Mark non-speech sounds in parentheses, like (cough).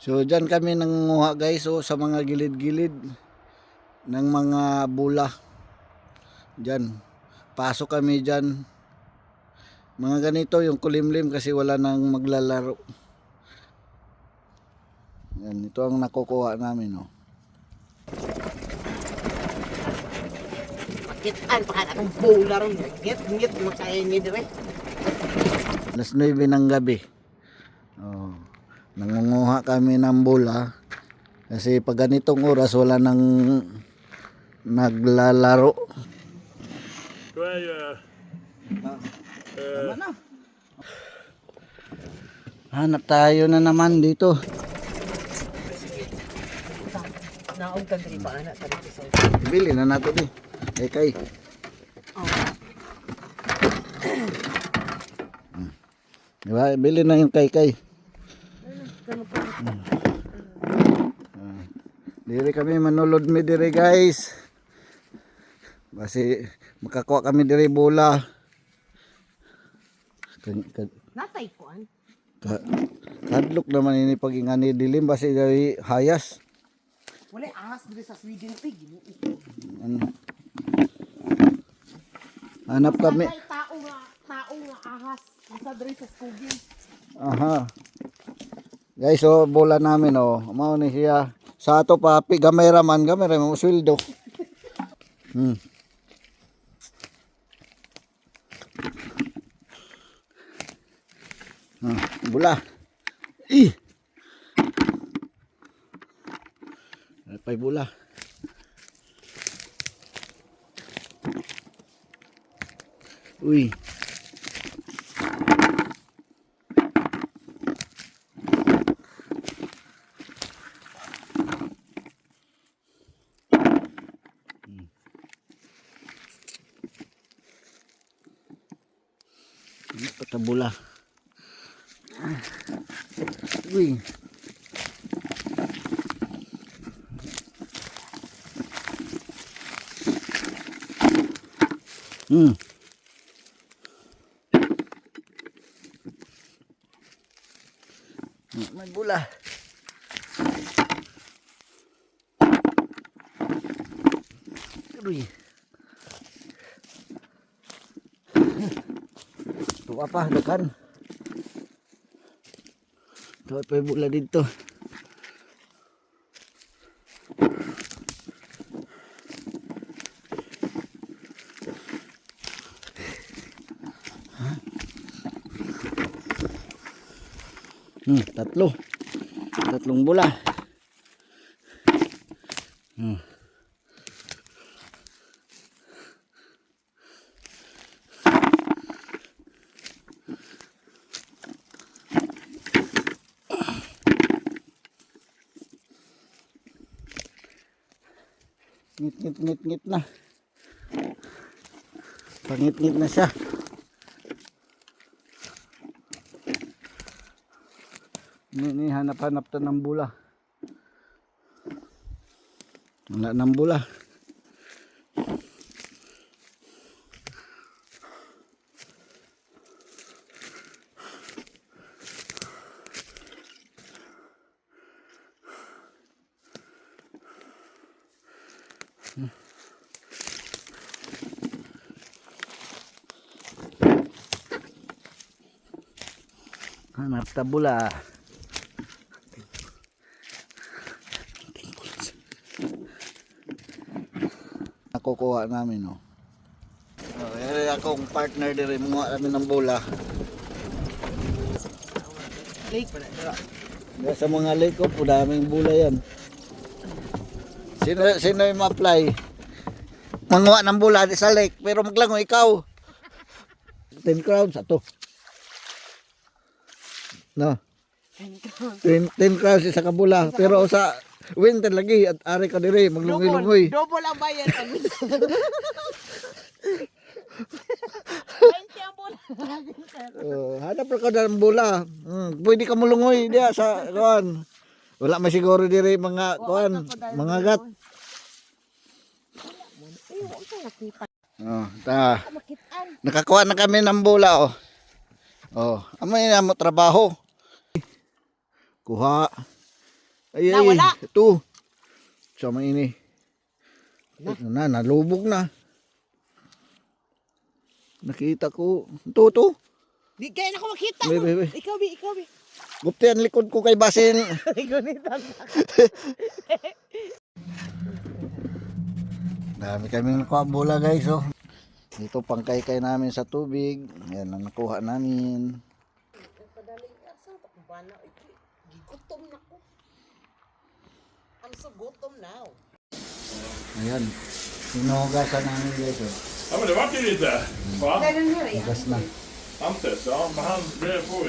So dyan kami nangunguha guys so, sa mga gilid-gilid ng mga bula. Dyan. Pasok kami dyan. Mga ganito yung kulimlim kasi wala nang maglalaro. Yan, ito ang nakukuha namin oh. Pakitaan pa akong bola ron. Ngit, ngit, niya dire. Alas 9 ng gabi. Oh. Nangunguha kami ng bula. Kasi pag ganitong oras wala nang naglalaro. Kaya, Tama na. Hanap tayo na naman dito. Naog ka dire ba anak. Bili na nato di. Kay kay. Oh. Diba? Bili na yung kay kay. Diri kami manulod mi diri guys. Basi makakuha kami diri bola. Kan, kan, Natay ko an. ka, kadlok naman ini pag ingani dilim basi dari hayas. Wala ahas dire sa Sweden pig. Ano? Hanap kami. Tao nga, tao nga ahas. Isa dire sa skugin. Aha. Guys, so bola namin oh. Mao ni siya. Sa ato pa pi gamay raman, gamay raman mo sweldo. Hmm. Ah, bola. Ih. Pay bola. Uy. Patabula. Uy. Hmm. May bula. Uy. Tuwa pa, dakan. Tuwa pa yung bula dito. Hmm, tatlo. Tatlong bula. Hmm. Ngit ngit ngit ngit na. Pangit ngit na siya. Ni, ni hanap-hanap ta ng bula. Wala ng bula. Hanap ta bula. nakukuha namin no. Oh, yan akong partner dire mga namin ng bola. Lake Sa mga lake ko po daming bola yan. Sino sino yung ma-apply? Manguha ng bola di sa lake pero maglango ikaw. 10 crowds ato. No. 10, 10 crowds isa ka bola pero sa winter lagi at ari ka dire maglungoy-lungoy. Double ang bayan kami. 20 ang bola. Oh, hanap ka ng bola. Hmm, pwede ka mulungoy diya sa kuan. Wala man siguro diri mga kuan, mga gat. Oh, ta. Nakakuha na kami ng bola oh. Oh, amo na mo trabaho. Kuha. Ay, ay, ito. Sama ini. Na. Ito na, nalubog na. Nakita ko. Ito, ito. Di kaya na ako makita. Be, no? be, be. Ikaw, bi, ikaw, bi. Gupti ang likod ko kay Basin. (laughs) Gunitan. (laughs) Dami kaming nakuha bola guys oh. Dito pangkay-kay namin sa tubig. Yan ang nakuha namin. Gigutom na ko. I'm so gutom now. Ayan. Sinuhugasan namin guys oh. Ja men det vart ju lite. Va? Hugas na. Antes, ja men han blev på